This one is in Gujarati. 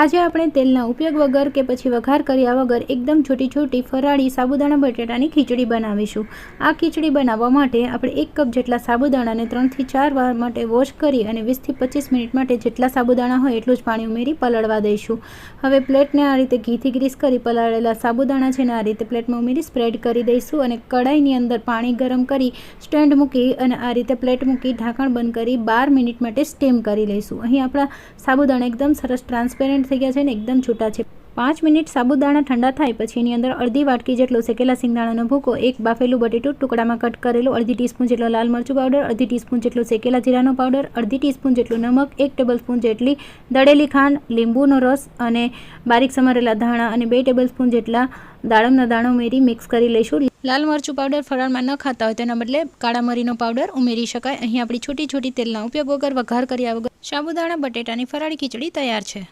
આજે આપણે તેલના ઉપયોગ વગર કે પછી વઘાર કર્યા વગર એકદમ છોટી છોટી ફરાળી સાબુદાણા બટેટાની ખીચડી બનાવીશું. આ ખીચડી બનાવવા માટે આપણે એક કપ જેટલા સાબુદાણાને ત્રણથી ચાર વાર માટે વોશ કરી અને વીસથી પચીસ મિનિટ માટે જેટલા સાબુદાણા હોય એટલું જ પાણી ઉમેરી પલળવા દઈશું. હવે પ્લેટને આ રીતે ઘીથી ગ્રીસ કરી પલાળેલા સાબુદાણા છે ને આ રીતે પ્લેટમાં ઉમેરી સ્પ્રેડ કરી દઈશું અને કડાઈની અંદર પાણી ગરમ કરી સ્ટેન્ડ મૂકી અને આ રીતે પ્લેટ મૂકી ઢાંકણ બંધ કરી બાર મિનિટ માટે સ્ટીમ કરી લઈશું. અહીં આપણા સાબુદાણા એકદમ સરસ ટ્રાન્સપેરન્ટ થઈ ગયા છે ને એકદમ છૂટા છે. પાંચ મિનિટ સાબુદાણા ઠંડા થાય પછી એની અંદર અડધી વાટકી જેટલો શેકેલા સિંગદાણાનો ભૂકો, એક બાફેલું બટેટું ટુકડામાં કટ કરેલું, અડધી ટીસ્પૂન જેટલો લાલ મરચું પાવડર અડધી ટીસ્પૂન જેટલો શેકેલા જીરાનો પાવડર અડધી ટીસ્પૂન જેટલું નમક, એક ટેબલ સ્પૂન જેટલી દળેલી ખાંડ, લીંબુનો રસ અને બારીક સમારેલા ધાણા અને બે ટેબલ સ્પૂન જેટલા દાડમના દાણા ઉમેરી મિક્સ કરી લઈશું. લાલ મરચું પાવડર ફરાળમાં ન ખાતા હોય તેના બદલે કાળા મરીનો પાવડર ઉમેરી શકાય. અહીં આપણી છોટી છોટી તેલના ઉપયોગ વગર વઘાર કર્યા વગર સાબુદાણા, બટેટાની ફરાળી ખીચડી તૈયાર છે.